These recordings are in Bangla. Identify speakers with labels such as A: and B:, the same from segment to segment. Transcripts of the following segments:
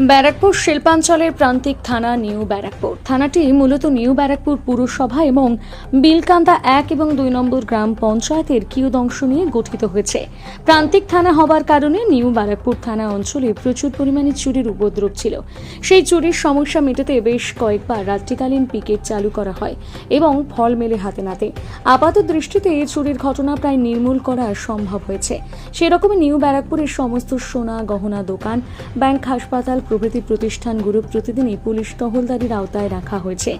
A: ব্যারাকপুর শিল্পাঞ্চলের প্রান্তিক থানা নিউ ব্যারাকপুর। থানাটি মূলত নিউ ব্যারাকপুর পুরসভা এবং বিলকান্দা এক এবং দুই নম্বর গ্রাম পঞ্চায়েতের কিয়দংশ নিয়ে গঠিত হয়েছে। প্রান্তিক থানা হবার কারণে নিউ ব্যারাকপুর থানা অঞ্চলে প্রচুর পরিমাণে চুরির উপদ্রব ছিল। সেই চুরির সমস্যা মেটাতে বেশ কয়েকবার রাত্রিকালীন পিকেট চালু করা হয় এবং ফল মেলে হাতে নাতে। আপাত দৃষ্টিতে এই চুরির ঘটনা প্রায় নির্মূল করা সম্ভব হয়েছে। সেরকমই নিউ ব্যারাকপুরের সমস্ত সোনা গহনা দোকান, ব্যাংক হাসপাতাল প্রভৃতি প্রতিষ্ঠানগুলো প্রতিদিনই পুলিশ টহলদারির আওতায় রাখা হয়েছে,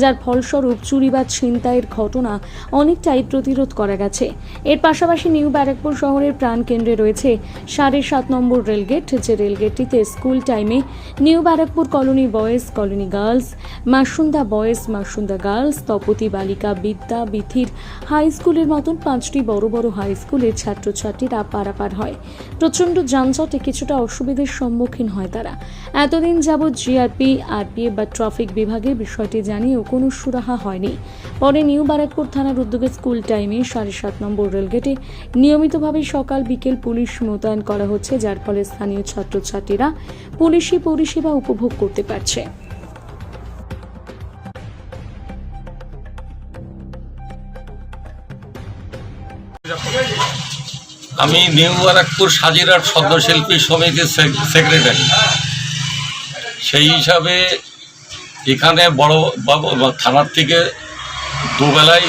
A: যার ফলস্বরূপ চুরি বা ছিনতাইয়ের ঘটনা অনেকটাই প্রতিরোধ করা গেছে। এর পাশাপাশি নিউ ব্যারাকপুর শহরের প্রাণকেন্দ্রে রয়েছে সাড়ে সাত নম্বর রেলগেট, যে রেলগেটটিতে স্কুল টাইমে new Barrackpore colony boys, colony girls, Masunda boys, Masunda girls, Tapati Balika Vidya বিথির high স্কুলের মতন পাঁচটি বড় বড় হাই স্কুলের ছাত্রছাত্রীরা পারাপার হয়। প্রচণ্ড যানজটে কিছুটা অসুবিধার সম্মুখীন হয় তারা। এতদিন যাবৎ জিআরপি আরপিএফ বা ট্রাফিক বিভাগের বিষয়টি জানিয়েও কোনো সুরাহা হয়নি। পরে নিউ বারাকপুর থানার উদ্যোগে স্কুল টাইমে সাড়ে সাত নম্বর রেলগেটে নিয়মিতভাবে সকাল বিকেল পুলিশ মোতায়েন করা হচ্ছে, যার ফলে স্থানীয় ছাত্রছাত্রীরা পুলিশি পরিষেবা উপভোগ করতে পারছে।
B: আমি নিউ বারাকপুর সাজিরার সদ্যশিল্পী সমিতির সেক্রেটারি সেই হিসাবে এখানে বড় বাবু থানার থেকে দুবেলায়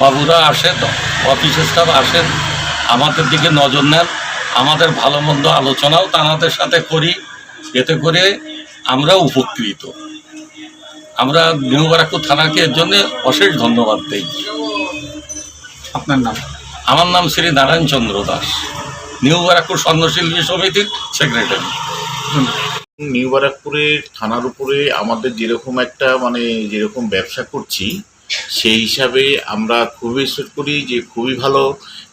B: বাবুরা আসেন অফিস স্টাফ আসেন আমাদের দিকে নজর নেন আমাদের ভালো মন্দ আলোচনাও তানাদের সাথে করি এতে করে আমরা উপকৃত। আমরা নিউ বারাকপুর থানাকে এর জন্য অশেষ ধন্যবাদ দিই।
C: আপনার নাম?
B: আমার নাম শ্রী নারায়ণ চন্দ্র দাস নিউ বারাকপুর স্বর্ণশিল্পী সমিতির সেক্রেটারি
D: নিউ বারাকপুরের থানার উপরে আমাদের যেরকম একটা মানে যেরকম ব্যবসা করছি, সেই হিসাবে আমরা খুবই এক্সপেক্ট করি যে খুবই ভালো।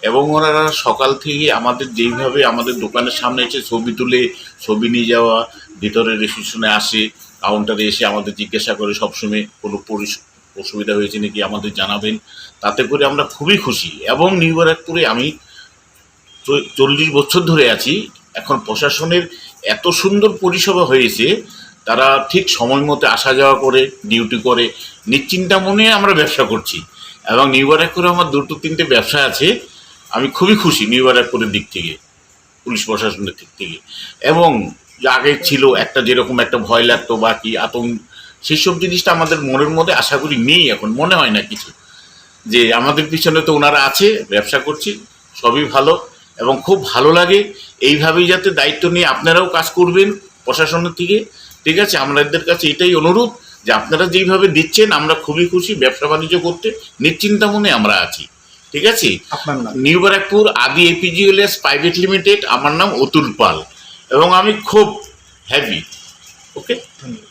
D: এবং ওনারা সকাল থেকে আমাদের যেইভাবে আমাদের দোকানের সামনে এসে ছবি তুলে, ছবি নিয়ে যাওয়া ভিতরে রেজিস্ট্রেশনে আসে কাউন্টারে এসে আমাদের জিজ্ঞাসা করে সবসময় কোনো অসুবিধা হয়েছে নাকি আমাদের জানাবেন। তাতে করে আমরা খুবই খুশি। এবং নিউ বারাকপুরে আমি চল্লিশ বছর ধরে আছি। এখন প্রশাসনের এত সুন্দর পরিষেবা হয়েছে, তারা ঠিক সময় মতো আসা যাওয়া করে ডিউটি করে। নিশ্চিন্তা মনে আমরা ব্যবসা করছি। এবং নিউ ব্যারাকপুরে আমার দুটো তিনটে ব্যবসা আছে। আমি খুবই খুশি নিউ ব্যারাকপুরের দিক থেকে, পুলিশ প্রশাসনের দিক থেকে। এবং আগে ছিল একটা যেরকম একটা ভয় লাগতো বা কি আতঙ্ক, সেসব জিনিসটা আমাদের মনের মধ্যে আশা করি নেই এখন, মনে হয় না কিছু। যে আমাদের পিছনে তো ওনারা আছে, ব্যবসা করছি, সবই ভালো। এবং খুব ভালো লাগে এইভাবেই যাতে দায়িত্ব নিয়ে আপনারাও কাজ করবেন প্রশাসনের থেকে ঠিক আছে? আমাদের কাছে এটাই অনুরোধ যে আপনারা যেইভাবে দিচ্ছেন আমরা খুবই খুশি ব্যবসা বাণিজ্য করতে। নিশ্চিন্তা মনে আমরা আছি। ঠিক আছে?
C: আপনার নাম?
D: নিউ ব্যারাকপুর আদি এপিজিএলএস প্রাইভেট লিমিটেড আমার নাম অতুল পাল। এবং আমি খুব হ্যাপি ওকে
C: ধন্যবাদ।